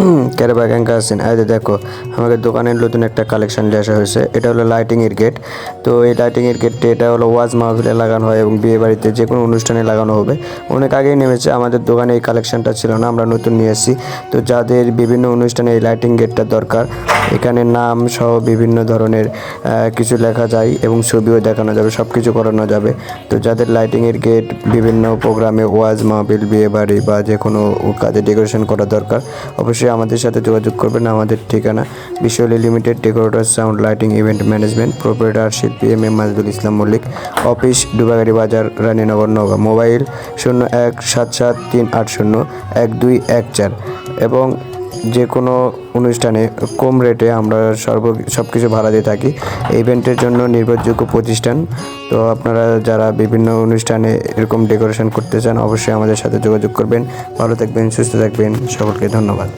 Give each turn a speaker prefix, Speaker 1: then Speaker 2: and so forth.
Speaker 1: ক্যাঙ্কা আছেন? এই যে দেখো, আমাদের দোকানের নতুন একটা কালেকশন নিয়ে আসা হয়েছে। এটা হলো লাইটিং এর গেট তো এই লাইটিং এর গেটটা এটা হলো ওয়াজ মাহফিলে লাগানো হয় এবং বিয়ে বাড়িতে যে কোনো অনুষ্ঠানে লাগানো হবে। অনেক আগেই নেমেছে, আমাদের দোকানে এই কালেকশনটা ছিল না, আমরা নতুন নিয়ে এসেছি। তো যাদের বিভিন্ন অনুষ্ঠানে এই লাইটিং গেটটা দরকার, এখানে নাম সহ বিভিন্ন ধরনের কিছু লেখা যায় এবং ছবিও দেখানো যাবে সব কিছু করানো যাবে। তো যাদের লাইটিং এর গেট বিভিন্ন প্রোগ্রামে ওয়াজ মাহফিল, বিয়ে বাড়ি বা যে কোনো কাজে ডেকোরেশন করা দরকার, অবশ্যই আমাদের সাথে যোগাযোগ করবেন। আমাদের ঠিকানা বিশ্বলি limited, decorator, sound, lighting, event management proprietor শিল্পী M M Majdul Islam Mallick, office Dubagari Bazar, Raninagar Naga mobile শূন্য এক সাত সাত তিন আট শূন্য এক দুই এক চার। এবং যে কোনো অনুষ্ঠানে কম রেটে আমরা সর্ব সব কিছু ভাড়া দিয়ে থাকি। ইভেন্টের জন্য নির্ভরযোগ্য প্রতিষ্ঠান। তো আপনারা যারা বিভিন্ন অনুষ্ঠানে এরকম ডেকোরেশন করতে চান, অবশ্যই আমাদের সাথে যোগাযোগ করবেন। ভালো থাকবেন, সুস্থ থাকবেন। সকলকে ধন্যবাদ।